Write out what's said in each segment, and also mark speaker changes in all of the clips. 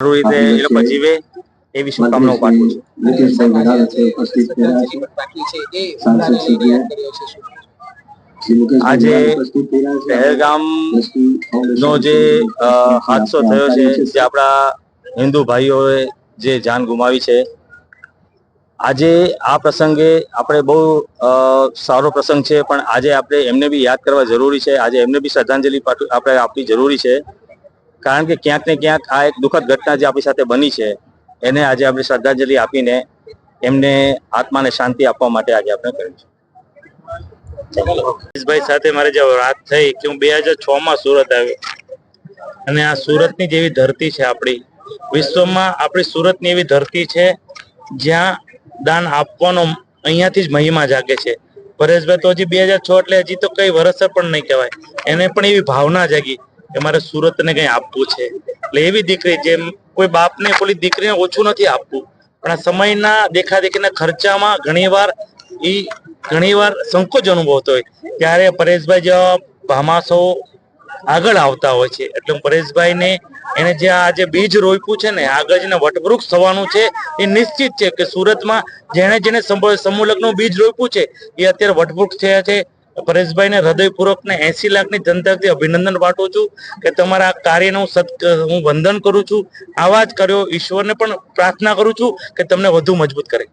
Speaker 1: સારું રીતે એ લોકો જીવે એવી શુભકામનાઓ પાઠવું છું. આજે પહેલગામ નો જે હાદસો થયો છે જે આપણા હિન્દુ ભાઈઓએ જે જાન ગુમાવી છે આજે આ પ્રસંગે આપણે બહુ અ, સારો પ્રસંગ છે પણ આજે આપણે એમને બી યાદ કરવા જરૂરી છે. આજે એમને બી શ્રદ્ધાંજલિ આપણે આપવી જરૂરી છે. કારણ કે ક્યાંક ને ક્યાંક આ એક દુઃખદ ઘટના જે આપણી સાથે બની છે, એને આજે આપણે શ્રદ્ધાંજલિ આપીને એમને આત્માને શાંતિ આપવા માટે આજે આપણે કર્યું છે.
Speaker 2: ભાઈ સાથે મારે જે વાત થઈ કે હું બે હજાર છ માં સુરત આવ્યો. અને આ સુરતની જેવી ધરતી છે આપણી. વિશ્વમાં આપણી સુરતની એવી ધરતી છે જ્યાં દાન આપવાનો અહીંયાથી જ મહિમા જાગે છે. પરેશભાઈ તો હજી બે હજાર છ એટલે હજી તો કઈ વર્ષ પણ નહીં કહેવાય. એને પણ એવી ભાવના જાગી. કે મારે સુરતને કઈ આપવું છે? એટલે એવી દીકરી જેમ કોઈ બાપને કોઈ દીકરીને ઓછું નથી આપવું. પણ આ સમયના દેખાદેખીના ખર્ચામાં ઘણીવાર ઈ ઘણીવાર સંકોચ અનુભવતો હોય. ત્યારે પરેશભાઈ જેવા ભામાસો આગળ આવતા હોય છે. એટલે હું પરેશભાઈને એને જે આ જે બીજ રોપ્યું છે ને, આગળ જેને વટવૃક્ષ થવાનું છે, એ નિશ્ચિત છે કે સુરતમાં જેણે જેને સમૂહ લગ્નનું બીજ રોપ્યું છે, એ અત્યારે વટવૃક્ષ થયા છે. પરેશભાઈને હૃદયપૂર્વક ને એસી લાખની જનતાથી અભિનંદન પાઠવું છું કે તમારા આ કાર્યનું સત હું વંદન કરું છું. આવા જ કર્યો. ઈશ્વરને પણ પ્રાર્થના કરું છું કે તમને વધુ મજબૂત કરે.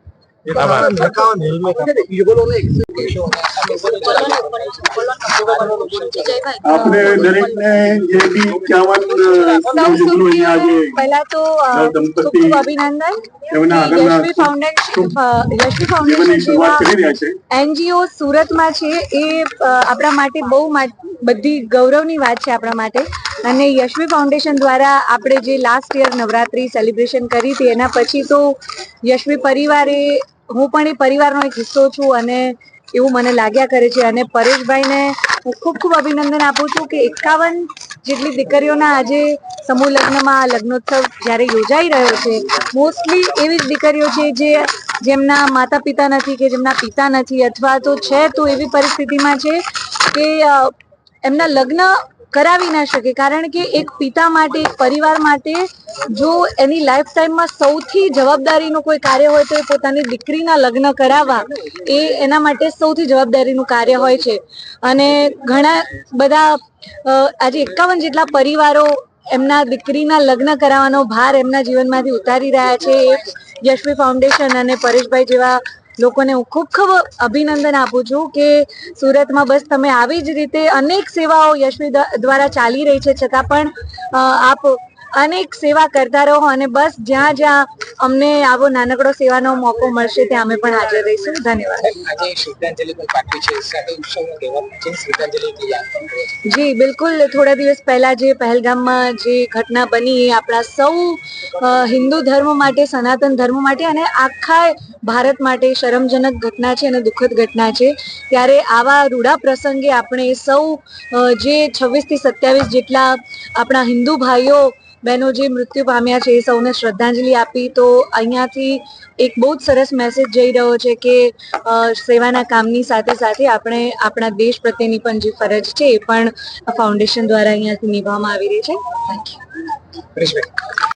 Speaker 2: આભાર.
Speaker 3: આપણે દરેકને જે બી
Speaker 4: પહેલા તો
Speaker 3: દંપતિ
Speaker 4: અભિનંદન એનજીઓ સુરતમાં છે એ આપણા માટે બહુ બધી ગૌરવની વાત છે આપણા માટે. અને યશવી ફાઉન્ડેશન દ્વારા આપણે જે લાસ્ટ યર નવરાત્રી સેલિબ્રેશન કરી હતી એના પછી તો યશવી પરિવારે હું પણ એ પરિવારનો એક હિસ્સો છું અને એવું મને લાગ્યા કરે છે. અને પરેશભાઈને હું ખૂબ ખૂબ અભિનંદન આપું છું કે એકાવન જેટલી દીકરીઓના આજે સમૂહ લગ્નમાં લગ્નોત્સવ જ્યારે યોજાઈ રહ્યો છે, મોસ્ટલી એવી જ દીકરીઓ છે જે જેમના માતા પિતા નથી કે જેમના પિતા નથી, અથવા તો છે તો એવી પરિસ્થિતિમાં છે કે એમના લગ્ન કરાવી ના શકે. કારણ કે એક પિતા માટે, એક પરિવાર માટે જો એની લાઈફ ટાઈમમાં સૌથી જવાબદારીનું કોઈ કાર્ય હોય તો એ પોતાની દીકરીના લગ્ન કરાવવા, એ એના માટે સૌથી જવાબદારીનું કાર્ય હોય છે. અને ઘણા બધા આજે એકાવન જેટલા પરિવારો એમના દીકરીના લગ્ન કરાવવાનો ભાર એમના જીવનમાંથી ઉતારી રહ્યા છે. યશવી ફાઉન્ડેશન અને પરેશભાઈ જેવા લોકોને હું ખૂબ ખૂબ અભિનંદન આપું છું કે સુરતમાં બસ તમે આવી જ રીતે અનેક સેવાઓ યશવી દ્વારા ચાલી રહી છે. છતાં પણ આપ અનેક સેવા કરતા રહો અને બસ જ્યાં જ્યાં અમને આવો નાનકડો સેવાનો મોકો મળશે ત્યાં અમે પણ હાજર રહીશું. ધન્યવાદ. જી બિલકુલ. થોડા દિવસ પહેલા જે પહેલગામમાં જે ઘટના બની એ આપણા સૌ હિન્દુ ધર્મ માટે સનાતન ધર્મ માટે અને આખા ભારત માટે શરમજનક ઘટના છે અને દુઃખદ ઘટના છે. ત્યારે આવા રૂડા પ્રસંગે આપણે સૌ જે છવ્વીસથી સત્યાવીસ જેટલા આપણા હિન્દુ ભાઈઓ બહેનો જે મૃત્યુ પામ્યા છે એ સૌને શ્રદ્ધાંજલિ આપી, તો અહીંયાથી એક બહુ જ સરસ મેસેજ જઈ રહ્યો છે કે સેવાના કામની સાથે સાથે આપણે આપણા દેશ પ્રત્યેની પણ જે ફરજ છે એ પણ ફાઉન્ડેશન દ્વારા અહીંયાથી નિભાવવામાં આવી રહી છે. Thank you